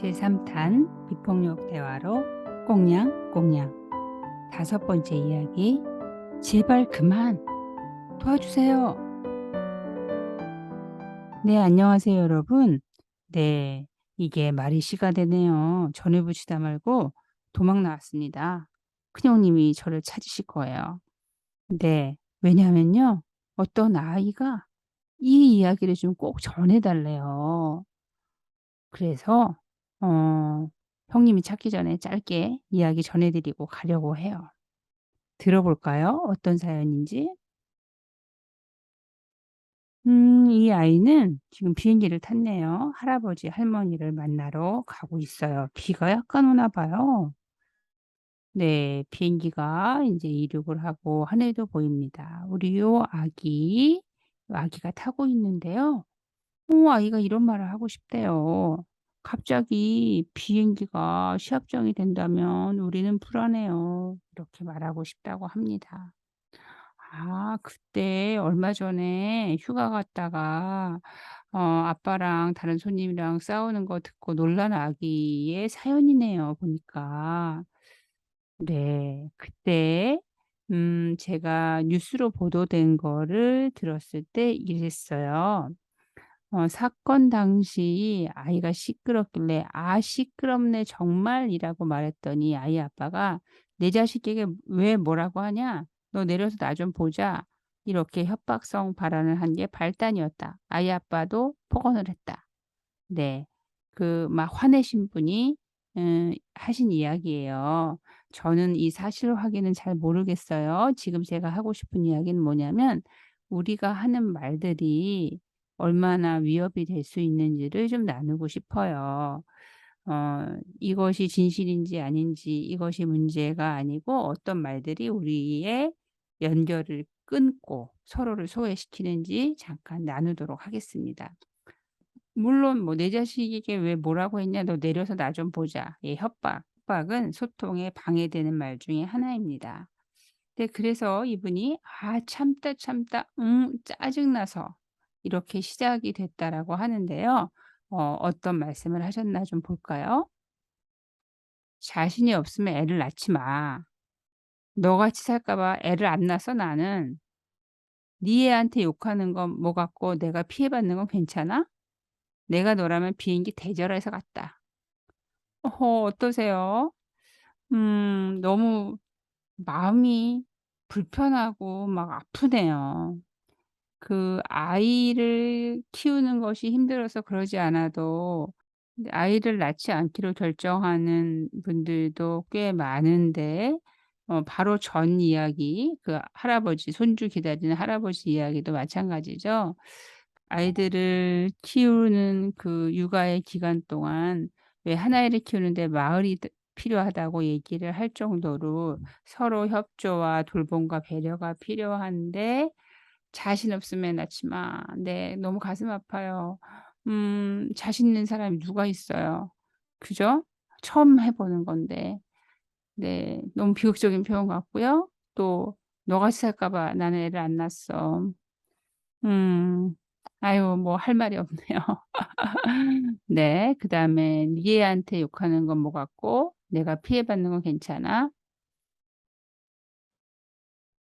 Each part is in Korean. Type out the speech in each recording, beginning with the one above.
제3탄 비폭력 대화로 꽁냥꽁냥 다섯 번째 이야기 제발 그만 도와주세요. 네, 안녕하세요, 여러분. 네, 이게 말이 씨가 되네요. 전에 붙이다 말고 도망 나왔습니다. 큰형님이 저를 찾으실 거예요. 네, 왜냐면요. 어떤 아이가 이 이야기를 좀 꼭 전해달래요. 그래서 어 형님이 찾기 전에 짧게 이야기 전해 드리고 가려고 해요. 들어볼까요? 어떤 사연인지? 음 이 아이는 지금 비행기를 탔네요. 할아버지, 할머니를 만나러 가고 있어요. 비가 약간 오나 봐요. 네. 비행기가 인제 이륙을 하고 하늘도 보입니다. 우리 요 아기, 아기가 타고 있는데요. 어 아이가 이런 말을 하고 싶대요. " 갑자기 비행기가 시합장이 된다면 우리는 불안해요." 이렇게 말하고 싶다고 합니다. 아 그때 얼마 전에 휴가 갔다가 어 아빠랑 다른 손님이랑 싸우는 거 듣고 놀란 아기의 사연이네요 보니까. 네. 그때 음 제가 뉴스로 보도된 거를 들었을 때 이랬어요. 어 사건 당시 아이가 시끄럽길래 "아 시끄럽네 정말."이라고 말했더니 아이 아빠가 "내 자식에게 왜 뭐라고 하냐? 너 내려서 나 좀 보자." 이렇게 협박성 발언을 한 게 발단이었다. 아이 아빠도 폭언을 했다. 네. 그 막 화내신 분이 음 하신 이야기예요. 저는 이 사실 확인은 잘 모르겠어요. 지금 제가 하고 싶은 이야기는 뭐냐면 우리가 하는 말들이 얼마나 위협이 될 수 있는지를 좀 나누고 싶어요. 어 이것이 진실인지 아닌지 이것이 문제가 아니고 어떤 말들이 우리의 연결을 끊고 서로를 소외시키는지 잠깐 나누도록 하겠습니다. 물론 뭐 "내 자식에게 왜 뭐라고 했냐? 너 내려서 나 좀 보자." 예 협박. 협박은 소통에 방해되는 말 중에 하나입니다. 네 그래서 이분이 "아 참다, 참다 응 짜증나서." 이렇게 시작이 됐다라고 하는데요. 어 어떤 말씀을 하셨나 좀 볼까요? "자신이 없으면 애를 낳지 마. 너같이 살까 봐 애를 안 낳았어 나는. 네 애한테 욕하는 건 뭐 같고 내가 피해받는 건 괜찮아? 내가 너라면 비행기 대절해서 갔다." 어허 어떠세요? 음 너무 마음이 불편하고 막 아프네요. 그 아이를 키우는 것이 힘들어서 그러지 않아도 아이를 낳지 않기로 결정하는 분들도 꽤 많은데 어 바로 전 이야기 그 할아버지 손주 기다리는 할아버지 이야기도 마찬가지죠. 아이들을 키우는 그 육아의 기간 동안 왜한 아이를 키우는데 마을이 드 필요하다고 얘기를 할 정도로 서로 협조와 돌봄과 배려가 필요한데 " 자신 없으면 낳지 마." 네 너무 가슴 아파요. 음 자신 있는 사람이 누가 있어요. 그죠? 처음 해 보는 건데. 네 너무 비극적인 표현 같고요. 또 "너같이 살까 봐 나는 애를 안 낳았어." 음. 아유 뭐 할 말이 없네요. 네. 그 다음에 "네 애한테 욕하는 건 뭐 같고 내가 피해받는 건 괜찮아?"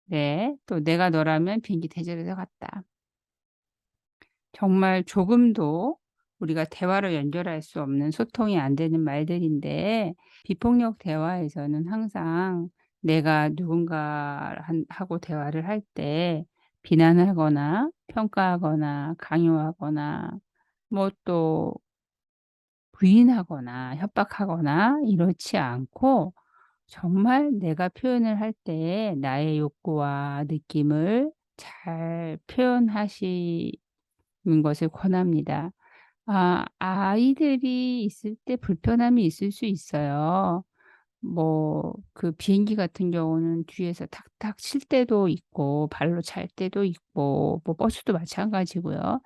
네. 또 "내가 너라면 비행기 대절해서 갔다." 정말 조금도 우리가 대화로 연결할 수 없는 소통이 안 되는 말들인데 비폭력 대화에서는 항상 내가 누군가 한 하고 대화를 할 때 비난하거나 평가하거나 강요하거나 뭐 또 부인하거나 협박하거나 이렇지 않고 정말 내가 표현을 할 때 나의 욕구와 느낌을 잘 표현하시는 것을 권합니다. 아 아이들이 있을 때 불편함이 있을 수 있어요. 뭐 그 비행기 같은 경우는 뒤에서 탁탁 칠 때도 있고 발로 찰 때도 있고 뭐 버스도 마찬가지고요.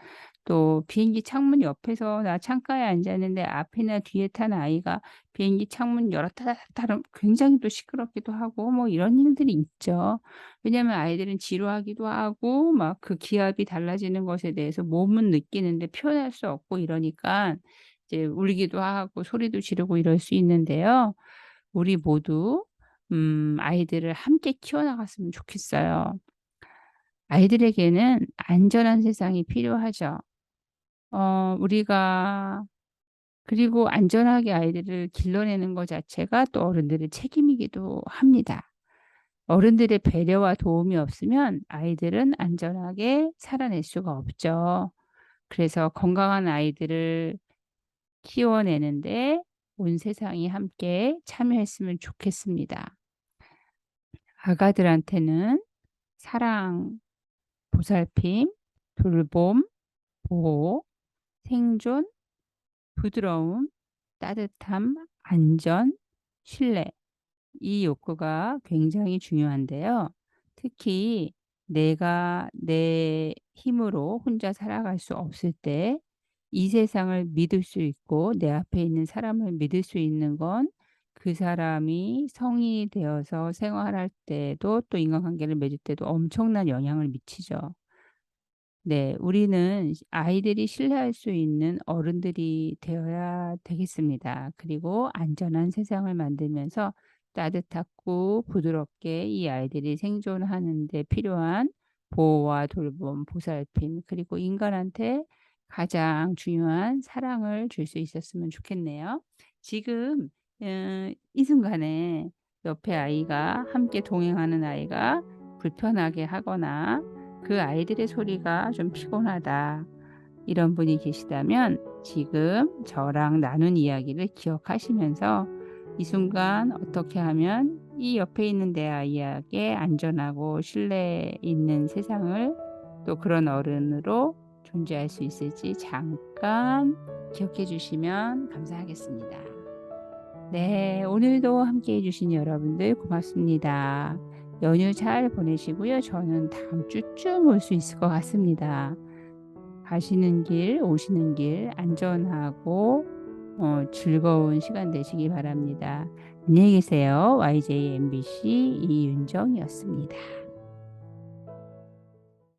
또 비행기 창문 옆에서 나 창가에 앉아 있는데 앞이나 뒤에 탄 아이가 비행기 창문 열었다 닫았다 굉장히 또 시끄럽기도 하고 뭐 이런 일들이 있죠. 왜냐하면 아이들은 지루하기도 하고 막 그 기압이 달라지는 것에 대해서 몸은 느끼는데 표현할 수 없고 이러니까 이제 울기도 하고 소리도 지르고 이럴 수 있는데요. 우리 모두 음 아이들을 함께 키워나갔으면 좋겠어요. 아이들에게는 안전한 세상이 필요하죠. 어 우리가 그리고 안전하게 아이들을 길러내는 것 자체가 또 어른들의 책임이기도 합니다. 어른들의 배려와 도움이 없으면 아이들은 안전하게 살아낼 수가 없죠. 그래서 건강한 아이들을 키워내는데 온 세상이 함께 참여했으면 좋겠습니다. 아가들한테는 사랑, 보살핌, 돌봄, 보호, 생존, 부드러움, 따뜻함, 안전, 신뢰 이 욕구가 굉장히 중요한데요. 특히 내가 내 힘으로 혼자 살아갈 수 없을 때 이 세상을 믿을 수 있고 내 앞에 있는 사람을 믿을 수 있는 건 그 사람이 성인이 되어서 생활할 때도 또 인간관계를 맺을 때도 엄청난 영향을 미치죠. 네. 우리는 아이들이 신뢰할 수 있는 어른들이 되어야 되겠습니다. 그리고 안전한 세상을 만들면서 따뜻하고 부드럽게 이 아이들이 생존하는 데 필요한 보호와 돌봄, 보살핌 그리고 인간한테 가장 중요한 사랑을 줄 수 있었으면 좋겠네요. 지금 어, 이 순간에 옆에 아이가 함께 동행하는 아이가 불편하게 하거나 그 아이들의 소리가 좀 피곤하다. 이런 분이 계시다면 지금 저랑 나눈 이야기를 기억하시면서 이 순간 어떻게 하면 이 옆에 있는 내 아이에게 안전하고 신뢰 있는 세상을 또 그런 어른으로 존재할 수 있을지 잠깐 기억해 주시면 감사하겠습니다. 네, 오늘도 함께 해주신 여러분들 고맙습니다. 연휴 잘 보내시고요. 저는 다음 주쯤 올 수 있을 것 같습니다. 가시는 길, 오시는 길 안전하고 어, 즐거운 시간 되시기 바랍니다. 안녕히 계세요. YJ MBC 이윤정이었습니다.